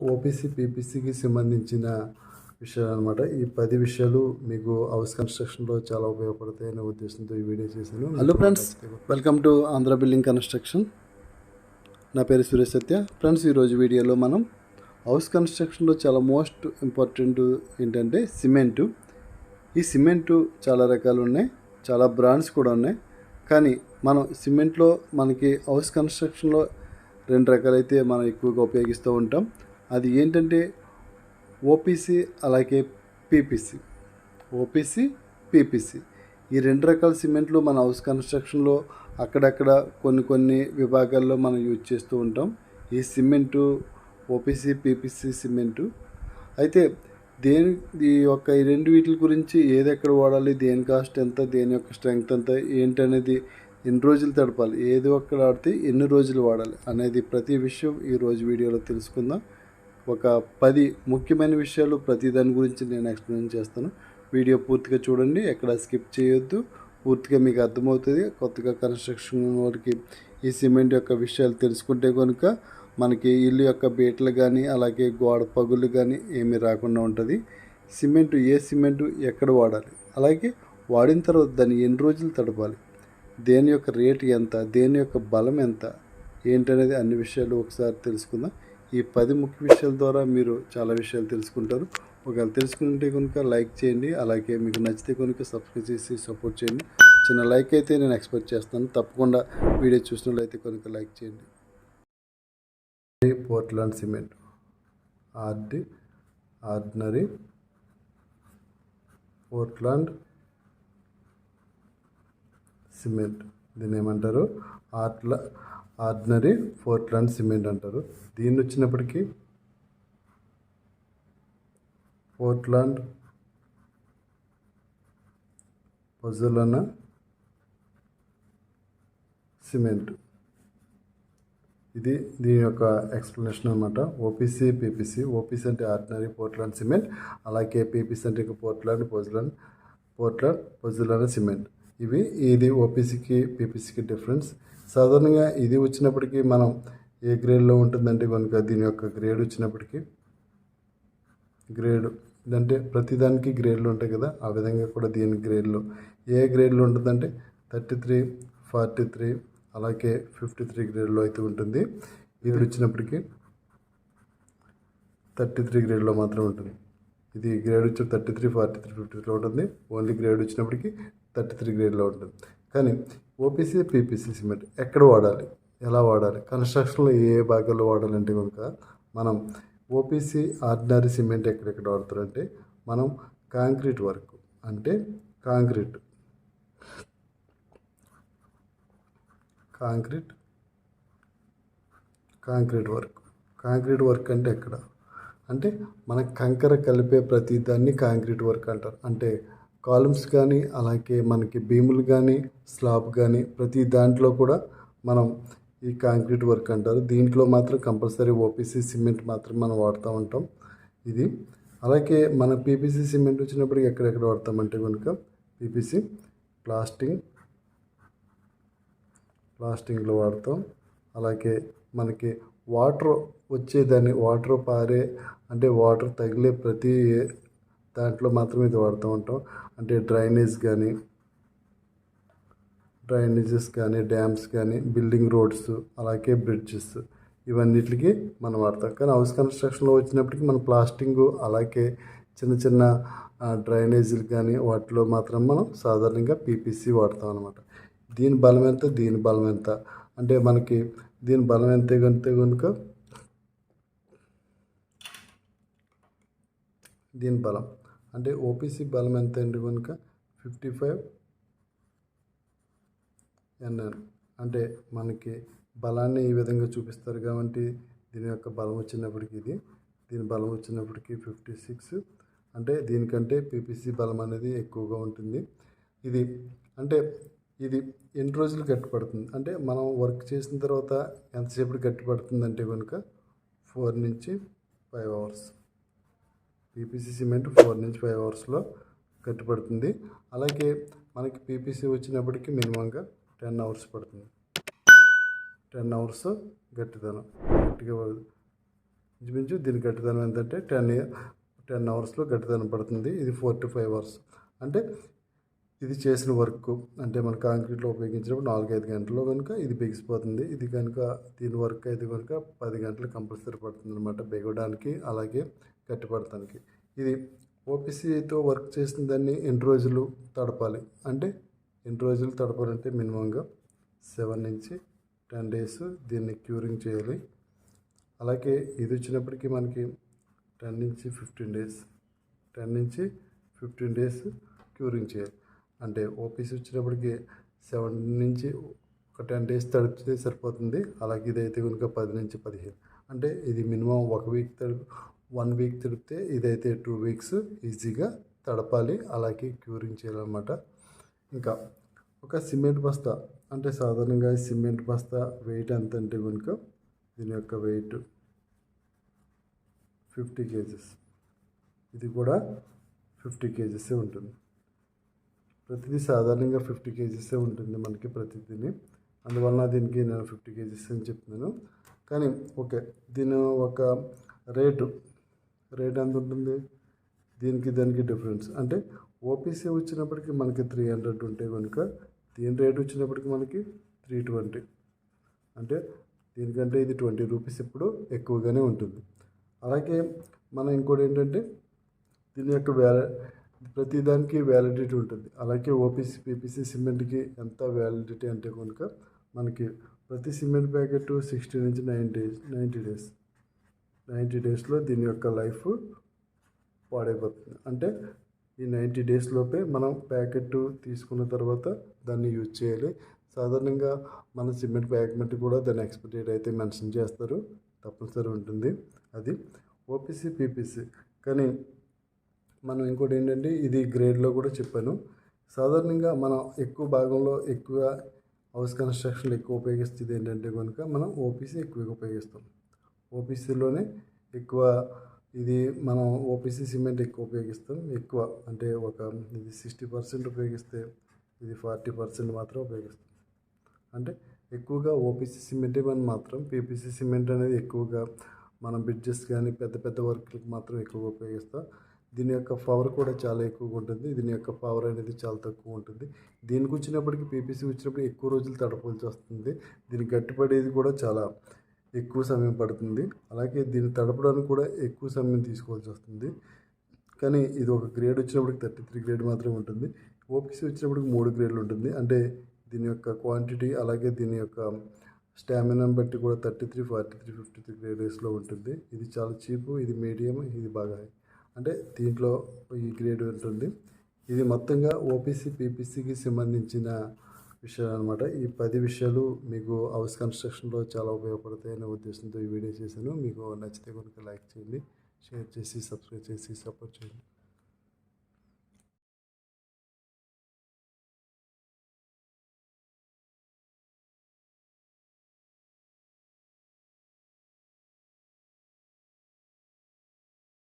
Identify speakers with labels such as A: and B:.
A: OPC పీపీసీకి సంబంధించిన విషయాలు అనమాట ఈ పది విషయాలు మీకు హౌస్ కన్స్ట్రక్షన్లో చాలా ఉపయోగపడతాయనే ఉద్దేశంతో ఈ వీడియో చేశాను. Hello friends welcome to Andhra building construction నా పేరు సురేష్ సత్య. ఫ్రెండ్స్ ఈరోజు వీడియోలో మనం హౌస్ కన్స్ట్రక్షన్లో చాలా మోస్ట్ ఇంపార్టెంట్ ఏంటంటే సిమెంటు. ఈ సిమెంటు చాలా రకాలు ఉన్నాయి చాలా బ్రాండ్స్ కూడా ఉన్నాయి. కానీ మనం సిమెంట్లో మనకి హౌస్ కన్స్ట్రక్షన్లో రెండు రకాలైతే మనం ఎక్కువగా ఉపయోగిస్తూ ఉంటాం. అది ఏంటంటే ఓపీసీ అలాగే పీపీసీ ఓపీసీ పీపీసీ ఈ రెండు రకాల సిమెంట్లు మన హౌస్ కన్స్ట్రక్షన్లో అక్కడక్కడ కొన్ని కొన్ని విభాగాల్లో మనం యూజ్ చేస్తూ ఉంటాం. ఈ సిమెంటు ఓపీసీ పీపీసీ సిమెంటు. అయితే దేని ఈ యొక్క ఈ రెండు వీటి గురించి ఏది ఎక్కడ వాడాలి దేని కాస్ట్ ఎంత దేని యొక్క స్ట్రెంగ్త్ ఎంత ఏంటనేది ఎన్ని రోజులు తడపాలి ఏది ఒక్కడ ఆడితే ఎన్ని రోజులు వాడాలి అనేది ప్రతి విషయం ఈ రోజు వీడియోలో తెలుసుకుందాం. ఒక పది ముఖ్యమైన విషయాలు ప్రతి దాని గురించి నేను ఎక్స్ప్లెయిన్ చేస్తాను. వీడియో పూర్తిగా చూడండి ఎక్కడ స్కిప్ చేయొద్దు. పూర్తిగా మీకు అర్థమవుతుంది. కొత్తగా కన్స్ట్రక్షన్ వారికి ఈ సిమెంట్ యొక్క విషయాలు తెలుసుకుంటే కనుక మనకి ఇల్లు యొక్క బీటలు కానీ అలాగే గోడ పగులు కానీ ఏమీ రాకుండా ఉంటుంది. సిమెంట్ ఏ సిమెంట్ ఎక్కడ వాడాలి? అలాగే వాడిన తర్వాత దాన్ని ఎన్ని రోజులు తడపాలి? దేని యొక్క రేటు ఎంత? దేని యొక్క బలం ఎంత? ఏంటనేది అన్ని విషయాలు ఒకసారి తెలుసుకుందాం. ఈ పది ముఖ్య విషయాల ద్వారా మీరు చాలా విషయాలు తెలుసుకుంటారు. ఒకవేళ తెలుసుకుంటే కనుక లైక్ చేయండి. అలాగే మీకు నచ్చితే కనుక సబ్స్క్రైబ్ చేసి సపోర్ట్ చేయండి. చిన్న లైక్ అయితే నేను ఎక్స్పెక్ట్ చేస్తాను. తప్పకుండా వీడియో చూసినట్లయితే కనుక లైక్ చేయండి. Portland cement. RD ordinary Portland cement. దీన్ని ఏమంటారు? ఆర్ట్ల ఆర్డినరీ పోర్ట్లాండ్ సిమెంట్ అంటారు. దీన్ని వచ్చినప్పటికీ పోర్ట్లాండ్ పొజలన సిమెంట్. ఇది దీని యొక్క ఎక్స్ప్లెనేషన్ అనమాట ఓపీసీ పీపీసీ ఓపీసీ అంటే ఆర్డినరీ పోర్ట్లాండ్ సిమెంట్ అలాగే పీపీసీ అంటే Portland pozzolan Portland pozzolana cement. ఇవి ఇది ఓపీసీకి పీపీసీకి డిఫరెన్స్. సాధారణంగా ఇది వచ్చినప్పటికీ మనం ఏ గ్రేడ్లో ఉంటుందంటే కనుక దీని యొక్క గ్రేడ్ వచ్చినప్పటికీ గ్రేడ్ అంటే ప్రతిదానికి గ్రేడ్లు ఉంటాయి కదా ఆ విధంగా కూడా దీని గ్రేడ్లో. ఏ గ్రేడ్లో ఉంటుందంటే థర్టీ త్రీ ఫార్టీ త్రీ అలాగే ఫిఫ్టీ త్రీ గ్రేడ్లో అయితే ఉంటుంది. ఇది వచ్చినప్పటికీ థర్టీ త్రీ గ్రేడ్లో మాత్రం ఉంటుంది. ఇది గ్రేడ్ వచ్చి thirty three forty three fifty త్రీలో ఉంటుంది. ఓన్లీ గ్రేడ్ వచ్చినప్పటికీ థర్టీ త్రీ గ్రేడ్లో ఉంటుంది. కానీ ఓపీసీ పీపీసీ సిమెంట్ ఎక్కడ వాడాలి? ఎలా వాడాలి? కన్స్ట్రక్షన్లో ఏ ఏ భాగాల్లో వాడాలంటే కనుక మనం ఓపీసీ ఆర్డినరీ సిమెంట్ ఎక్కడెక్కడ వాడతారంటే మనం కాంక్రీట్ వర్క్ అంటే concrete. Concrete concrete work. Concrete work అంటే ఎక్కడ? అంటే మన కంకర కలిపే ప్రతి దాన్ని కాంక్రీట్ వర్క్ అంటారు. అంటే కాలమ్స్ కానీ అలాగే మనకి భీములు కానీ స్లాబ్ కానీ ప్రతి దాంట్లో కూడా మనం ఈ కాంక్రీట్ వర్క్ అంటారు. దీంట్లో మాత్రం కంపల్సరీ ఓపీసీ సిమెంట్ మాత్రం మనం వాడుతూ ఉంటాం. ఇది అలాగే మన పీపీసీ సిమెంట్ వచ్చినప్పటికి ఎక్కడెక్కడ వాడతామంటే కనుక పీపీసీ ప్లాస్టింగ్ ప్లాస్టింగ్లో వాడతాం. అలాగే మనకి వాటర్ వచ్చేదాన్ని వాటర్ పారే అంటే వాటర్ తగిలే ప్రతి దాంట్లో మాత్రమే ఇది వాడుతూ ఉంటాం. అంటే డ్రైనేజ్ కానీ డ్రైనేజెస్ కానీ డ్యామ్స్ కానీ బిల్డింగ్ రోడ్స్ అలాగే బ్రిడ్జెస్ ఇవన్నిటికి మనం వాడతాం. కానీ హౌస్ కన్స్ట్రక్షన్లో వచ్చినప్పటికీ మన ప్లాస్టింగ్ అలాగే చిన్న చిన్న డ్రైనేజీలు కానీ వాటిలో మాత్రం మనం సాధారణంగా పీపీసీ వాడతాం అనమాట దీని బలం ఎంత? దీని బలం ఎంత? అంటే మనకి దీని బలం ఎంత కంటే కనుక దీని బలం అంటే ఓపీసీ బలం ఎంత అండి కనుక? ఫిఫ్టీ ఫైవ్ ఎన్ఎన్ అంటే మనకి బలాన్ని ఈ విధంగా చూపిస్తారు కాబట్టి దీని యొక్క బలం వచ్చినప్పటికి ఇది. దీని బలం వచ్చినప్పటికి ఫిఫ్టీ సిక్స్ అంటే దీనికంటే పీపీసీ బలం అనేది ఎక్కువగా ఉంటుంది. ఇది అంటే ఇది ఎన్ని రోజులు గట్టిపడుతుంది? అంటే మనం వర్క్ చేసిన తర్వాత ఎంతసేపు గట్టిపడుతుంది అంటే కనుక ఫోర్ నుంచి five hours PPC cement four నుంచి ఫైవ్ అవర్స్లో కట్టుబడుతుంది. అలాగే మనకి పీపీసీ వచ్చినప్పటికీ మినిమంగా టెన్ అవర్స్ పడుతుంది. టెన్ అవర్స్ గట్టిదనం. గట్టిగా ఇంచుమించు దీని గట్టిదనం ఏంటంటే టెన్ టెన్ అవర్స్లో గట్టిదనం పడుతుంది. ఇది ఫోర్ టు ఫైవ్ అవర్స్ అంటే ఇది చేసిన వర్క్ అంటే మన కాంక్రీట్లో ఉపయోగించినప్పుడు నాలుగైదు గంటల్లో కనుక ఇది బిగిసిపోతుంది. ఇది కనుక దీని వర్క్ అయితే కనుక పది గంటలు కంపల్సరీ పడుతుంది అనమాట బిగడానికి అలాగే గట్టిపడటానికి ఇది ఓపీసీతో వర్క్ చేసిన దాన్ని ఎన్ని రోజులు తడపాలి? అంటే ఎన్ని రోజులు తడపాలంటే మినిమంగా సెవెన్ నుంచి టెన్ డేస్ దీన్ని క్యూరింగ్ చేయాలి. అలాగే ఇది వచ్చినప్పటికీ మనకి టెన్ నుంచి ఫిఫ్టీన్ డేస్ టెన్ నుంచి ఫిఫ్టీన్ డేస్ క్యూరింగ్ చేయాలి. అంటే ఓపీసీ వచ్చినప్పటికీ సెవెన్ నుంచి ఒక టెన్ డేస్ తడిపితే సరిపోతుంది. అలాగే ఇదైతే కనుక పది నుంచి పదిహేను. అంటే ఇది మినిమం ఒక వీక్ తడి వన్ వీక్ తడిపితే ఇదైతే టూ వీక్స్ ఈజీగా తడపాలి అలాగే క్యూరింగ్ చేయాలన్నమాట. ఇంకా ఒక సిమెంట్ బస్తా అంటే సాధారణంగా సిమెంట్ బస్తా వెయిట్ ఎంత అంటే కనుక దీని యొక్క వెయిట్ ఫిఫ్టీ కేజెస్. ఇది కూడా ఫిఫ్టీ కేజెసే ఉంటుంది. ప్రతిదీ సాధారణంగా ఫిఫ్టీ కేజెసే ఉంటుంది మనకి ప్రతిదీని. అందువలన దీనికి నేను ఫిఫ్టీ కేజీస్ అని చెప్తున్నాను. కానీ ఓకే దీని ఒక రేటు రేట్ ఎంత ఉంటుంది? దీనికి దానికి డిఫరెన్స్ అంటే ఓపీసీ వచ్చినప్పటికీ మనకి త్రీ హండ్రెడ్ ఉంటే కనుక దీని రేట్ వచ్చినప్పటికి మనకి త్రీ ట్వంటీ అంటే దీనికంటే ఇది ట్వంటీ రూపీస్ ఇప్పుడు ఎక్కువగానే ఉంటుంది. అలాగే మనం ఇంకోటి ఏంటంటే దీని యొక్క వ్యాల ప్రతి దానికి వ్యాలిడిటీ ఉంటుంది. అలాగే ఓపీసీ పీపీసీ సిమెంట్కి ఎంత వ్యాలిడిటీ అంటే కనుక మనకి ప్రతి సిమెంట్ ప్యాకెట్ సిక్స్టీ నుంచి nine days ninety days ninety డేస్లో దీని యొక్క లైఫ్ పాడైపోతుంది. అంటే ఈ నైంటీ డేస్ లోపే మనం ప్యాకెట్ తీసుకున్న తర్వాత దాన్ని యూజ్ చేయాలి. సాధారణంగా మన సిమెంట్ ప్యాకెట్ కూడా దాని ఎక్స్పైరీ డేట్ అయితే మెన్షన్ చేస్తారు. తప్పనిసరి ఉంటుంది అది. OPC PPC. కానీ మనం ఇంకోటి ఏంటంటే ఇది గ్రేడ్లో కూడా చెప్పాను. సాధారణంగా మనం ఎక్కువ భాగంలో ఎక్కువ హౌస్ కన్స్ట్రక్షన్లు ఎక్కువ ఉపయోగిస్తుంది ఏంటంటే కనుక మనం ఓపీసీ ఎక్కువగా ఉపయోగిస్తాం. ఓపీసీలోనే ఎక్కువ ఇది మనం ఓపీసీ సిమెంట్ ఎక్కువ ఉపయోగిస్తాం. ఎక్కువ అంటే ఒక ఇది సిక్స్టీ పర్సెంట్ ఉపయోగిస్తే ఇది ఫార్టీ పర్సెంట్ మాత్రం ఉపయోగిస్తాం. అంటే ఎక్కువగా ఓపీసీ సిమెంటే మనం మాత్రం పీపీసీ సిమెంట్ అనేది ఎక్కువగా మనం బ్రిడ్జెస్ కానీ పెద్ద పెద్ద వర్క్లకు మాత్రం ఎక్కువగా ఉపయోగిస్తాం. దీని యొక్క పవర్ కూడా చాలా ఎక్కువగా ఉంటుంది. దీని యొక్క పవర్ అనేది చాలా తక్కువ ఉంటుంది. దీనికి వచ్చినప్పటికీ పీపీసీ వచ్చినప్పుడు ఎక్కువ రోజులు తడపవలసి వస్తుంది. దీనికి గట్టిపడేది కూడా చాలా ఎక్కువ సమయం పడుతుంది. అలాగే దీన్ని తడపడానికి కూడా ఎక్కువ సమయం తీసుకోవాల్సి వస్తుంది. కానీ ఇది ఒక గ్రేడ్ వచ్చినప్పటికి థర్టీ త్రీ గ్రేడ్ మాత్రమే ఉంటుంది. ఓపీసీ వచ్చినప్పటికి మూడు గ్రేడ్లు ఉంటుంది. అంటే దీని యొక్క క్వాంటిటీ అలాగే దీని యొక్క స్టామినాను బట్టి కూడా thirty three forty three fifty three గ్రేడెస్లో ఉంటుంది. ఇది చాలా చీపు ఇది మీడియం ఇది బాగా అంటే దీంట్లో ఈ గ్రేడ్ ఉంటుంది. ఇది మొత్తంగా ఓపీసీ పీపీసీకి సంబంధించిన విషయాలు అనమాట ఈ పది విషయాలు మీకు హౌస్ కన్స్ట్రక్షన్లో చాలా ఉపయోగపడతాయనే ఉద్దేశంతో ఈ వీడియో చేశాను. మీకు నచ్చితే కనుక లైక్ చేయండి షేర్ చేసి సబ్స్క్రైబ్ చేసి సపోర్ట్ చేయండి.